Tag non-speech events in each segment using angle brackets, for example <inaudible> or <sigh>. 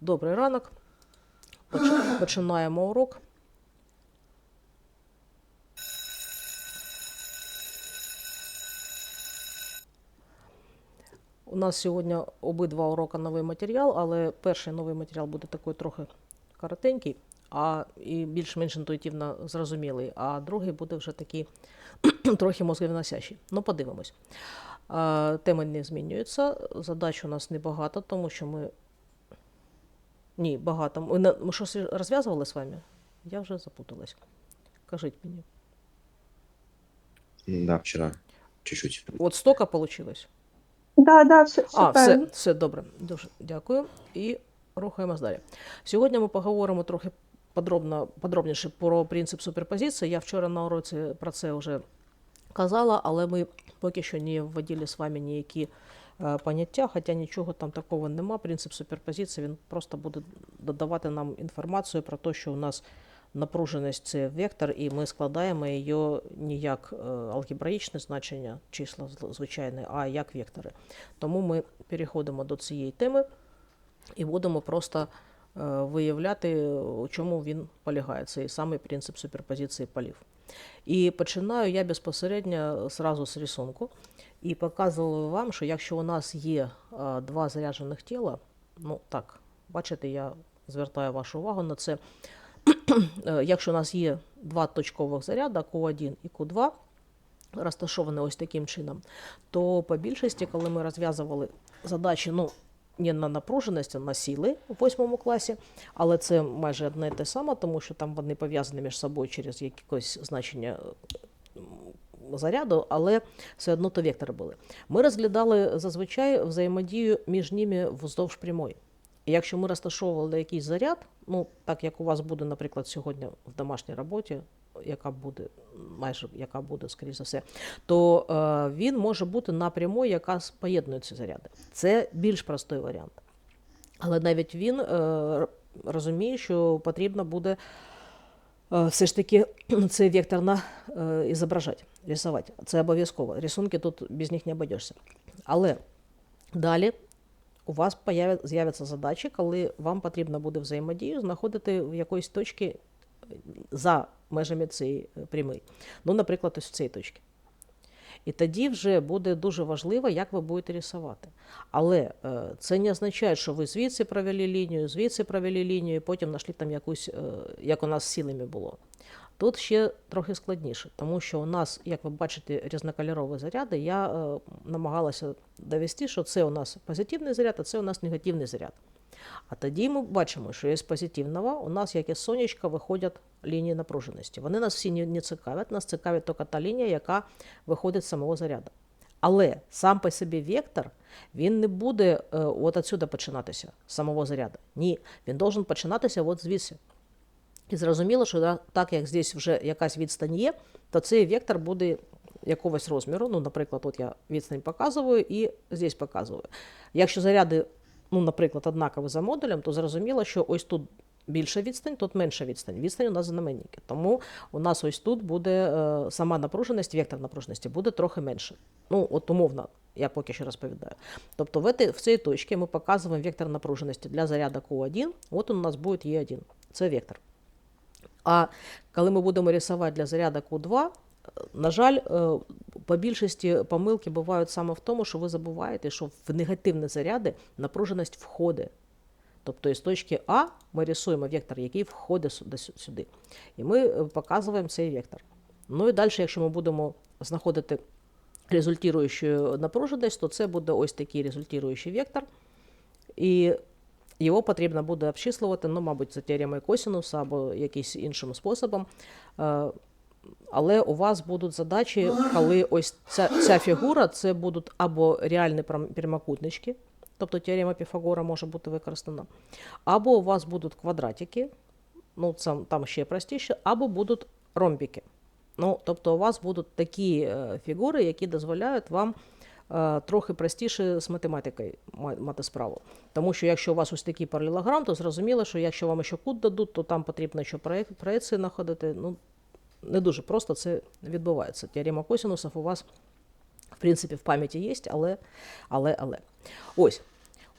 Добрий ранок. Поч- Починаємо урок. У нас сьогодні обидва уроки новий матеріал, але перший новий матеріал буде такий трохи коротенький, а і більш-менш інтуїтивно зрозумілий, а другий буде вже такий <clears throat> трохи мозговиносящий. Ну, подивимось. Теми не змінюються. Задач у нас небагато, тому що ми. Ні, багато. Ми, ми щось розв'язували з вами? Я вже запуталась. Кажіть мені. Да, вчера чуть-чуть. От стока вийшло? Да, да, все, все А, все, все добре. Дуже дякую. І рухаємось далі. Сьогодні ми поговоримо трохи подробно, подробніше про принцип суперпозиції. Я вчора на уроці про це вже казала, але ми поки що не вводили з вами ніякі поняття, хоча нічого там такого нема. Принцип суперпозиції він просто буде додавати нам інформацію про те, що у нас напруженість це вектор, і ми складаємо її не як е, алгебраїчне значення, числа звичайне, а як вектори. Тому ми переходимо до цієї теми і будемо просто е, виявляти, у чому він полягає, цей самий принцип суперпозиції полів. І починаю я безпосередньо зразу з рисунку і показую вам, що якщо у нас є два заряджених тіла, ну так, бачите, я звертаю вашу увагу на це. <clears throat> Е, Якщо у нас є два точкових заряда, Q1 і Q2, розташовані ось таким чином, то по більшості, коли ми розв'язували задачі, ну, не на напруженість, а на сили у восьмому класі, але це майже одне і те саме, тому що там вони пов'язані між собою через якесь значення заряду, але все одно то вектори були. Ми розглядали зазвичай взаємодію між ними вздовж прямої. І якщо ми розташовували якийсь заряд, ну так як у вас буде, наприклад, сьогодні в домашній роботі, яка буде майже яка буде, скоріше за все, то е, він може бути на прямої, яка поєднує ці заряди. Це більш простий варіант. Але навіть він е, розуміє, що потрібно буде е, все ж таки <clears throat> цей векторно е, ізображати, рисувати. Це обов'язково. Рисунки тут без них не обійдешся. Але далі у вас з'являться задачі, коли вам потрібно буде взаємодію знаходити в якоїсь точці за межами цієї е, прямої. Ну, наприклад, ось в цій точці. І тоді вже буде дуже важливо, як ви будете рисувати. Але е, це не означає, що ви звідси провели лінію, звідси провели лінію, і потім знайшли там якусь, е, як у нас з силами було. Тут ще трохи складніше, тому що у нас, як ви бачите, різнокольорові заряди. Я намагалася довести, що це у нас позитивний заряд, а це у нас негативний заряд. А тоді ми бачимо, що із позитивного у нас, як із сонечка, виходять лінії напруженості. Вони нас всі не, цікавлять, нас цікавить тільки та лінія, яка виходить з самого заряду. Але сам по собі вектор, він не буде е, от отсюди починатися, з самого заряду. Ні, він должен починатися от звідси. І зрозуміло, що так як здесь вже якась відстань є, то цей вектор буде якогось розміру. Ну, наприклад, от я відстань показую і здесь показую. Якщо заряди, ну, наприклад, однакові за модулем, то зрозуміло, що ось тут більша відстань, тут менша відстань. Відстань у нас знаменники. Тому у нас ось тут буде е, сама напруженість, вектор напруженості буде трохи менше. Ну, от умовно, я поки що розповідаю. Тобто в, этой, в цій точці ми показуємо вектор напруженості для заряду Q1. От у нас буде Е1. Це вектор. А коли ми будемо рисувати для заряду Q2, е, на жаль, е, по більшості помилки бувають саме в тому, що ви забуваєте, що в негативні заряди напруженість входить. Тобто із точки А ми рисуємо вектор, який входить сюди-. І ми е, показуємо цей вектор. Ну і далі, якщо ми будемо знаходити результуючу напруженість, то це буде ось такий результуючий вектор. І його потрібно буде обчислювати, ну, мабуть, за теоремою косінуса або якимось іншим способом. Але у вас будуть задачі, коли ось ця, ця фігура це будуть або реальні прямокутнички, тобто теорема Піфагора може бути використана, або у вас будуть квадратики, ну це там ще простіше, або будуть ромбики. Ну, тобто у вас будуть такі е, фігури, які дозволяють вам е, трохи простіше з математикою мати справу. Тому що якщо у вас ось такий паралелограм, то зрозуміло, що якщо вам ще кут дадуть, то там потрібно ще проєк- проекції знаходити. Ну, не дуже просто це відбувається. Теорема косінусів у вас, в принципі, в пам'яті є, але, але, але. Ось.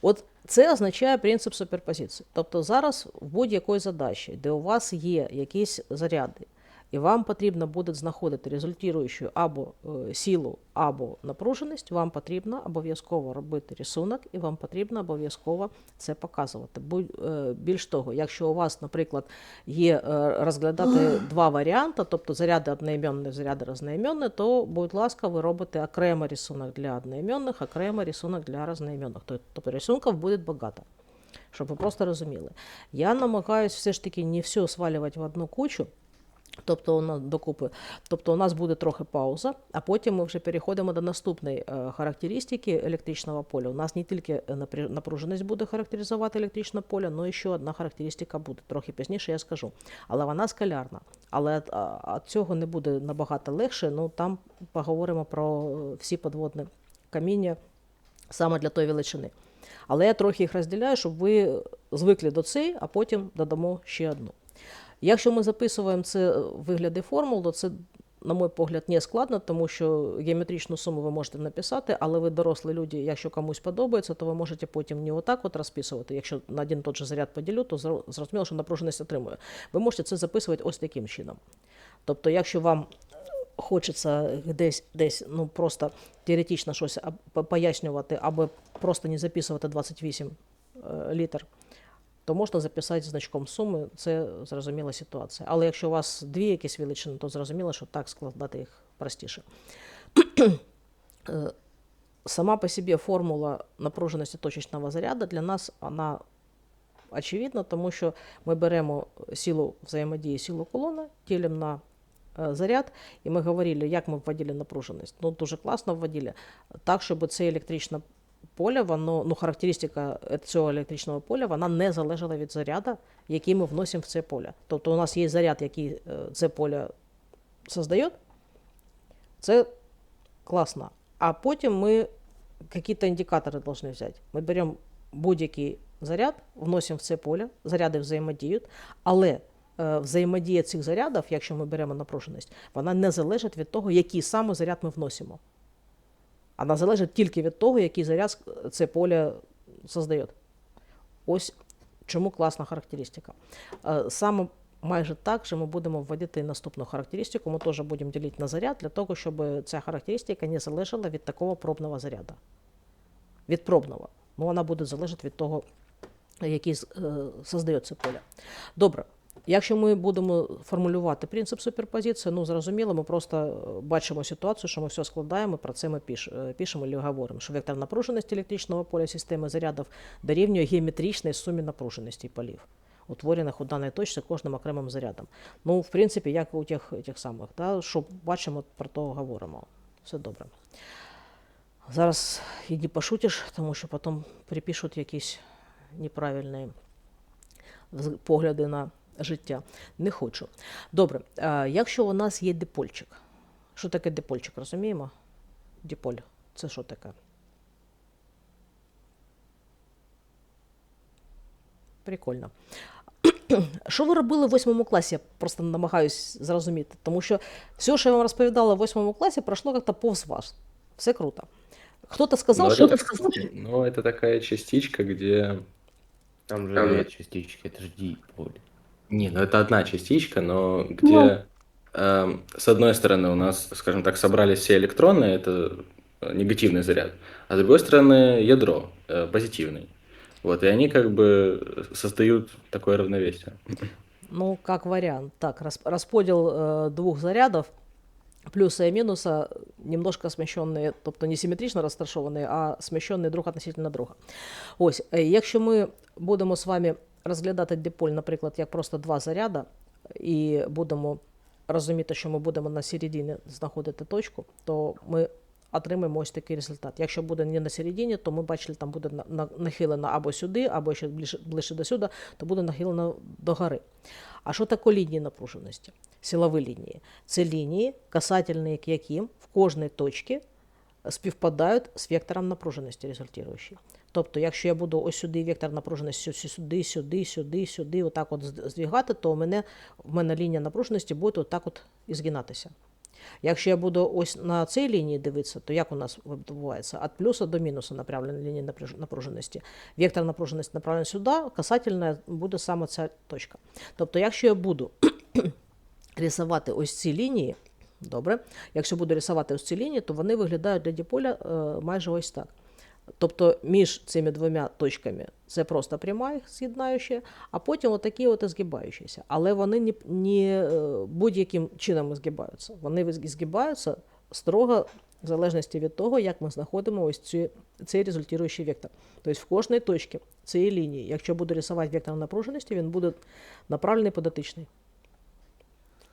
От це означає принцип суперпозиції. Тобто зараз в будь-якої задачі, де у вас є якісь заряди, і вам потрібно буде знаходити результуючу або е, силу, або напруженість, вам потрібно обов'язково робити рисунок, і вам потрібно обов'язково це показувати. Е, Більш того, якщо у вас, наприклад, є е, розглядати два варіанти, тобто заряди одноіменні, заряди різноіменні, то, будь ласка, ви робите окремо рисунок для одноіменних, окремо рисунок для різноіменних. Тобто тобто рисунків буде багато. Щоб ви просто розуміли. Я намагаюся все ж таки не все свалювати в одну кучу. Тобто нас докупи, тобто у нас буде трохи пауза, а потім ми вже переходимо до наступної е, характеристики електричного поля. У нас не тільки е, напруженість буде характеризувати електричне поле, але ще одна характеристика буде. Трохи пізніше я скажу. Але вона скалярна. Але від цього не буде набагато легше. Ну там поговоримо про е, всі подводні каміння саме для тої величини. Але я трохи їх розділяю, щоб ви звикли до цієї, а потім додамо ще одну. Якщо ми записуємо це в вигляді формул, то це, на мій погляд, не складно, тому що геометричну суму ви можете написати, але ви дорослі люди, якщо комусь подобається, то ви можете потім не отак от розписувати. Якщо на один той же заряд поділю, то зрозуміло, що напруженість отримує. Ви можете це записувати ось таким чином. Тобто, якщо вам хочеться десь, десь ну, просто теоретично щось пояснювати, або просто не записувати 28 е, літр, то можна записати значком суми, це зрозуміла ситуація. Але якщо у вас дві якісь величини, то зрозуміло, що так складати їх простіше. <clears throat> Е, Сама по себе формула напруженості точечного заряду для нас вона очевидна, тому що ми беремо силу взаємодії, силу колони, ділимо на е, заряд, і ми говорили, як ми вводили напруженість. Ну, дуже класно вводили, так, щоб це електричне поле, воно, ну, характеристика цього електричного поля, вона не залежала від заряду, який ми вносимо в це поле. Тобто у нас є заряд, який е, це поле создає, це класно. А потім ми какие-то індикатори должны взяти. Ми беремо будь-який заряд, вносимо в це поле, заряди взаємодіють, але е, взаємодія цих зарядів, якщо ми беремо напруженість, вона не залежить від того, який саме заряд ми вносимо. Вона залежить тільки від того, який заряд це поле создає. Ось чому класна характеристика. Е, Саме майже так же ми будемо вводити наступну характеристику. Ми теж будемо ділити на заряд для того, щоб ця характеристика не залежала від такого пробного заряду. Від пробного. Ну, вона буде залежати від того, який е, создає це поле. Добре. Якщо ми будемо формулювати принцип суперпозиції, ну зрозуміло, ми просто е, бачимо ситуацію, що ми все складаємо, про це ми е, пишемо і говоримо, що вектор напруженості електричного поля системи зарядів дорівнює геометричній сумі напруженості полів, утворених у даній точці кожним окремим зарядом. Ну, в принципі, як у тих, тих самих, да, що бачимо, про то говоримо. Все добре. Зараз іди пошутиш, тому що потім припишуть якісь неправильні погляди на життя. Не хочу. Добре, а якщо у нас є дипольчик, що таке дипольчик, розуміємо? Диполь. Це що таке? Прикольно. <clears throat> Що ви робили в восьмому класі? Я просто намагаюсь зрозуміти. Тому що все, що я вам розповідала в восьмому класі, пройшло як-то повз вас. Все круто. Хто-то сказав, Ну, що это, ну, это такая частичка, где... Там же Там- нет частички, это же диполе. Не, ну это одна частичка, но где... эм, с одной стороны у нас, скажем так, собрались все электроны, это э, негативный заряд, а с другой стороны ядро, э, позитивный. Вот, и они как бы создают такое равновесие. Ну, как вариант. Так, рас- расподел э, двух зарядов, плюса и минуса, немножко смещенные, тобто не симметрично розташовані, а смещені друг относительно друга. Ось, е, якщо ми будемо з вами розглядати диполь, наприклад, як просто два заряда, і будемо розуміти, що ми будемо на середині знаходити точку, то ми отримаємо ось такий результат. Якщо буде не на середині, то ми бачили, там буде на- на- нахилено або сюди, або ще ближче, ближче до сюди, то буде нахилено до гори. А що таке лінії напруженості? Силові лінії. Це лінії, касательні яким в кожній точці співпадають з вектором напруженості результуючі. Тобто, якщо я буду ось сюди вектор напруженості сю- сюди, сюди, сюди, сюди, отак от здвігати, то у мене, в мене лінія напруженості буде отак от і згинатися. Якщо я буду ось на цій лінії дивитися, то як у нас відбувається? Від плюса до мінуса направлена лінія напруженості. Вектор напруженості направлений сюди, касательна буде саме ця точка. Тобто, якщо я буду <clears throat> рисувати ось ці лінії, добре, якщо буду рисувати ось ці лінії, то вони виглядають для диполя е, майже ось так. Тобто між цими двома точками це просто пряма їх з'єднаюча, а потім отакі от згибаючіся. Але вони не, не будь-яким чином згибаються. Вони згибаються строго в залежності від того, як ми знаходимо ось ці, цей результуючий вектор. Тобто в кожній точці цієї лінії, якщо буду рисувати вектор напруженості, він буде направлений податичний.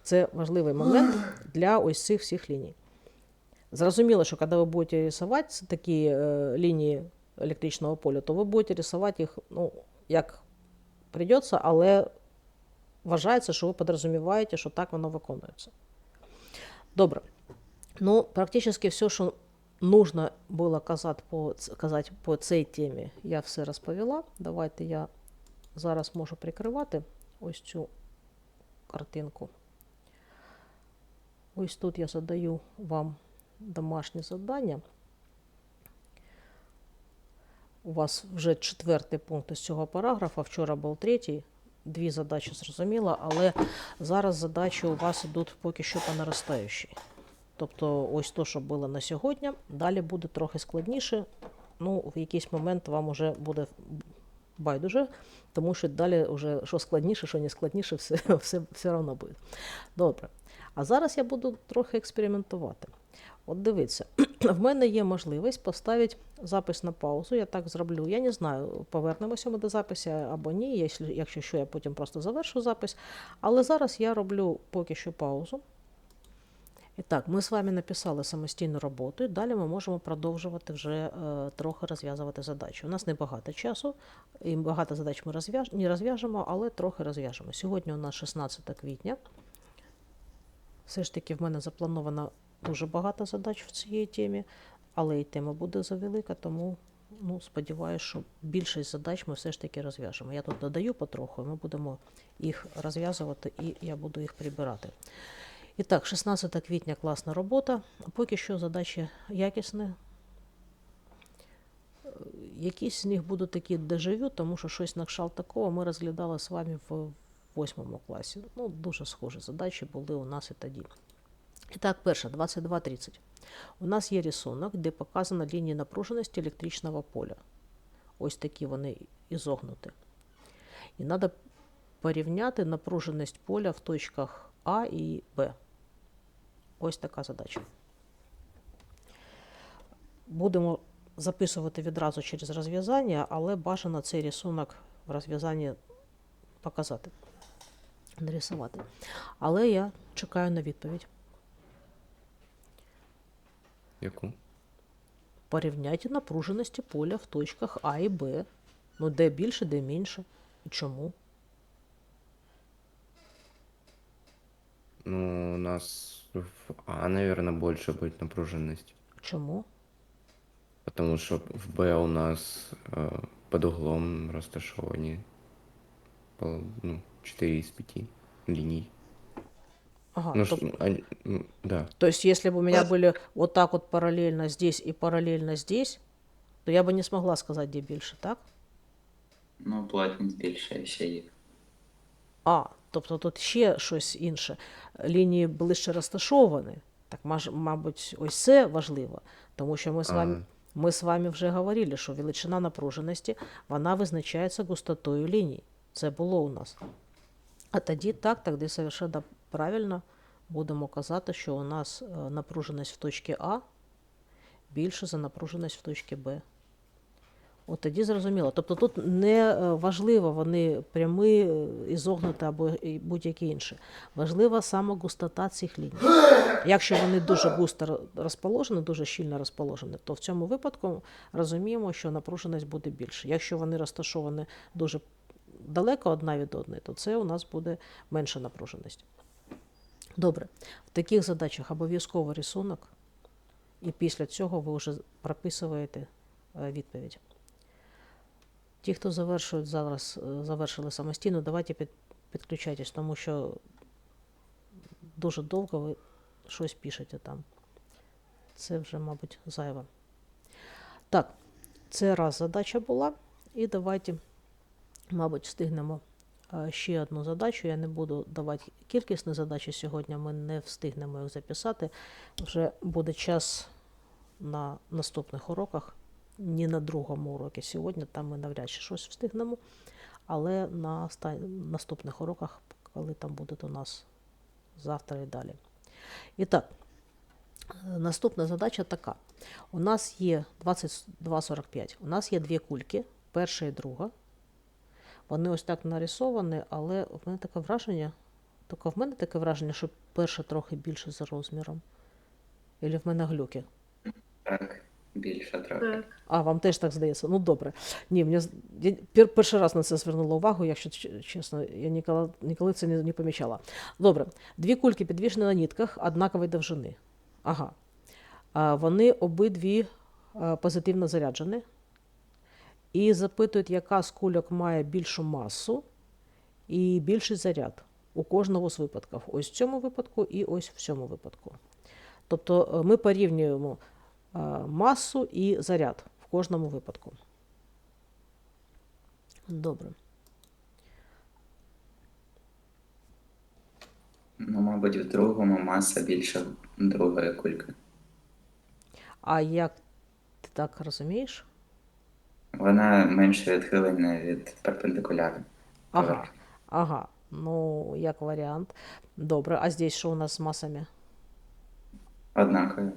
Це важливий момент для ось цих всіх ліній. Зрозуміло, що коли ви будете рисувати такі е, лінії електричного поля, то ви будете рисувати їх, ну, як придеться, але вважається, що ви підрозуміваєте, що так воно виконується. Добре. Ну, практично все, що нужно було казати по, казати по цій темі, я все розповіла. Давайте я зараз можу прикривати ось цю картинку. Ось тут я задаю вам домашнє завдання. У вас вже четвертий пункт із цього параграфа, вчора був третій. Дві задачі зрозуміло, але зараз задачі у вас йдуть поки що по наростаючій. Тобто, ось то, що було на сьогодні, далі буде трохи складніше. Ну, в якийсь момент вам вже буде байдуже, тому що далі вже що складніше, що не складніше, все, <laughs> все, все одно буде. Добре. А зараз я буду трохи експериментувати. От дивіться, <clears throat> в мене є можливість поставити запис на паузу. Я так зроблю. Я не знаю, повернемося ми до запису або ні. Якщо, що, я потім просто завершу запис. Але зараз я роблю поки що паузу. І так, ми з вами написали самостійну роботу, і далі ми можемо продовжувати вже е, трохи розв'язувати задачі. У нас небагато часу, і багато задач ми розв'яж... не розв'яжемо, але трохи розв'яжемо. Сьогодні у нас 16 квітня. Все ж таки в мене заплановано дуже багато задач в цій темі, але і тема буде завелика, тому ну, сподіваюся, що більшість задач ми все ж таки розв'яжемо. Я тут додаю потроху, ми будемо їх розв'язувати і я буду їх прибирати. І так, 16 квітня класна робота. Поки що задачі якісні. Е, Якісь з них будуть такі дежавю, тому що щось на кшталт такого ми розглядали з вами в восьмому класі. Ну, дуже схожі задачі були у нас і тоді. І так, перша, 22.30. У нас є рисунок, де показана лінія напруженості електричного поля. Ось такі вони ізогнуті. І треба порівняти напруженість поля в точках А і Б. Ось така задача. Будемо записувати відразу через розв'язання, але бажано цей рисунок в розв'язанні показати, нарисувати. Але я чекаю на відповідь. Яку? Порівняйте напруженості поля в точках А і Б. Ну, де більше, де менше. І чому? Ну, у нас в А, наверное, больше будет напруженность. Чому? Потому что в Б у нас э, под углом розташовані ну, 4 из 5 линий. Ага, Ну, тоб- что, они- м, да. То есть, если бы у меня были вот так вот параллельно здесь и параллельно здесь, то я бы не смогла сказать, где больше, так? Ну, плотність більше ще є. А, тобто тут ще щось інше. Лінії ближче розташовані. Так, маж- мабуть, ось це важливо, тому що ми з вами, ми з вами вже говорили, що величина напруженості вона визначається густотою ліній. Це було у нас. А тоді так, тоді совершенно правильно будемо казати, що у нас е, напруженість в точці А більше за напруженість в точці Б. От тоді зрозуміло. Тобто тут не е, важливо, вони прямі, е, ізогнуті або будь-які інші. Важлива саме густота цих ліній. Якщо вони дуже густо розположені, дуже щільно розположені, то в цьому випадку розуміємо, що напруженість буде більше. Якщо вони розташовані дуже далеко одна від одної, то це у нас буде менша напруженість. Добре, в таких задачах обов'язково рисунок, і після цього ви вже прописуєте е, відповідь. Ті, хто завершують зараз, е, завершили самостійно, давайте під, підключайтесь, тому що дуже довго ви щось пишете там. Це вже, мабуть, зайве. Так, це раз задача була. І давайте, мабуть, встигнемо е, ще одну задачу. Я не буду давати кількісні задачі сьогодні, ми не встигнемо їх записати. Вже буде час на наступних уроках, не на другому уроці сьогодні, там ми навряд чи щось встигнемо, але на наступних уроках, коли там буде у нас завтра і далі. І так, наступна задача така. У нас є 22,45. У нас є дві кульки, перша і друга. Вони ось так нарисовані, але в мене таке враження, тільки в мене таке враження, що перша трохи більше за розміром. Или в мене глюки. Так, більше трохи. А, вам теж так здається. Ну добре. Ні, мені я перший раз на це звернула увагу, якщо чесно, я ніколи, ніколи це не, не помічала. Добре, дві кульки підвішені на нітках однакової довжини. Ага. А, вони обидві позитивно заряджені. І запитують, яка з кульок має більшу масу і більший заряд у кожного з випадків. Ось в цьому випадку і ось в цьому випадку. Тобто е, ми порівнюємо е, масу і заряд в кожному випадку. Добре. Ну, мабуть, в другому маса більше другої кульки. А як ти так розумієш? Вона менше відхилена від перпендикуляра. Ага. Ага. Ну, як варіант. Добре. А здесь що у нас з масами? Однакові.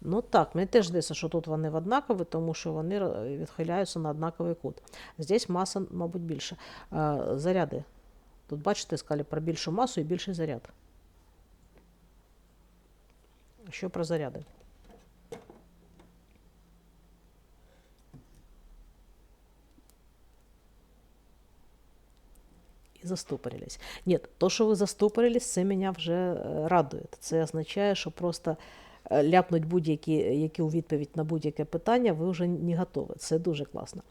Ну так, мені теж здається, що тут вони однакові, тому що вони відхиляються на однаковий кут. Здесь маса, мабуть, більше. Заряди. Тут, бачите, сказали про більшу масу і більший заряд. Що про заряди? І застопорились. Ні, то, що ви застопорились, це мене вже е, радує. Це означає, що просто е, ляпнуть будь-які які у відповідь на будь-яке питання, ви вже не готові. Це дуже класно.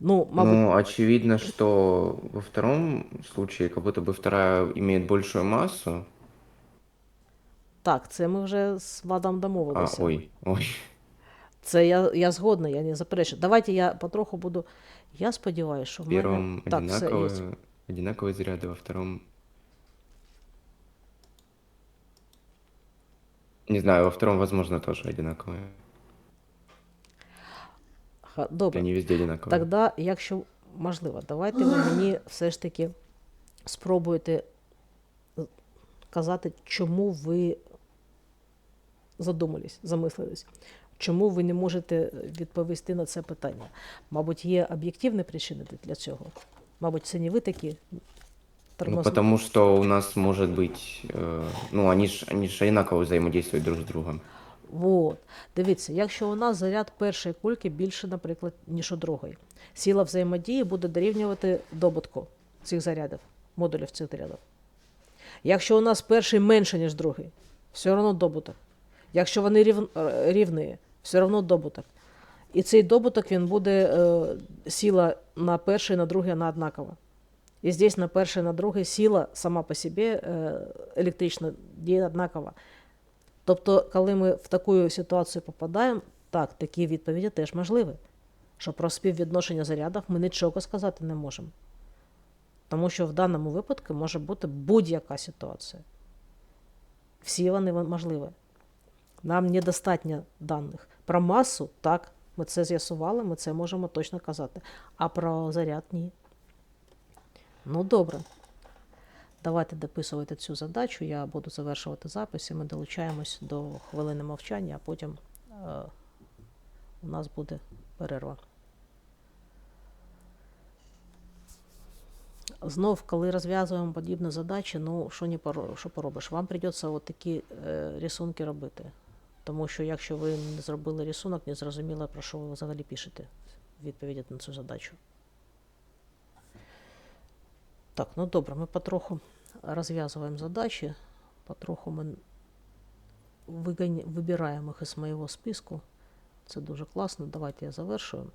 Ну, мабуть, Ну, очевидно, что во втором случае, как будто бы вторая имеет большую массу. так, це ми вже з Владом А, ой, ой. Це я, я згодна, я не заперечую. Давайте я потроху буду. Я сподіваюся, що в мене... первом Так, все, є одинаковые, одинаковые заряды, во втором... Не знаю, во втором, возможно, тоже одинаковые. Ха, Добре. Они везде одинаковые. Тогда, якщо можливо, давайте ви мені все ж таки спробуєте е, казати, чому ви задумались, замислились, чому ви не можете відповісти на це питання. Мабуть, є об'єктивні причини для цього. Мабуть, не ви такі Ну, потому что у нас может быть... э, ну, они ж, они ж одинаково взаимодействуют друг с другом. Вот. Дивіться, якщо у нас заряд першої кульки більше, наприклад, ніж у другої, сила взаємодії буде дорівнювати добутку цих зарядів, модулів цих зарядів. Якщо у нас перший менше, ніж другий, все одно добуток. Якщо вони е, рівні, все одно добуток. І цей добуток він буде е, сила на перший, на другий, вона однакова. І здесь на перший, на другий сила сама по собі е, електрична діє однакова. Тобто, коли ми в таку ситуацію попадаємо, так, такі відповіді теж можливі. Що про співвідношення зарядів ми нічого сказати не можемо. Тому що в даному випадку може бути будь-яка ситуація. Всі вони можливі. Нам недостатньо даних. Про масу, так, ми це з'ясували, ми це можемо точно казати. А про заряд ні. Ну, добре. Давайте дописувати цю задачу. Я буду завершувати запис, і ми долучаємось до хвилини мовчання, а потім е, у нас буде перерва. Знов, коли розв'язуємо подібні задачі, ну що не поро- що поробиш? Вам прийдеться от такі е, рисунки робити. Тому що якщо ви не зробили рисунок, не зрозуміло, про що ви взагалі пишете відповіді на цю задачу. Так, ну добре, ми потроху розв'язуємо задачі, потроху ми вибираємо їх із моєго списку. Це дуже класно. Давайте я завершую.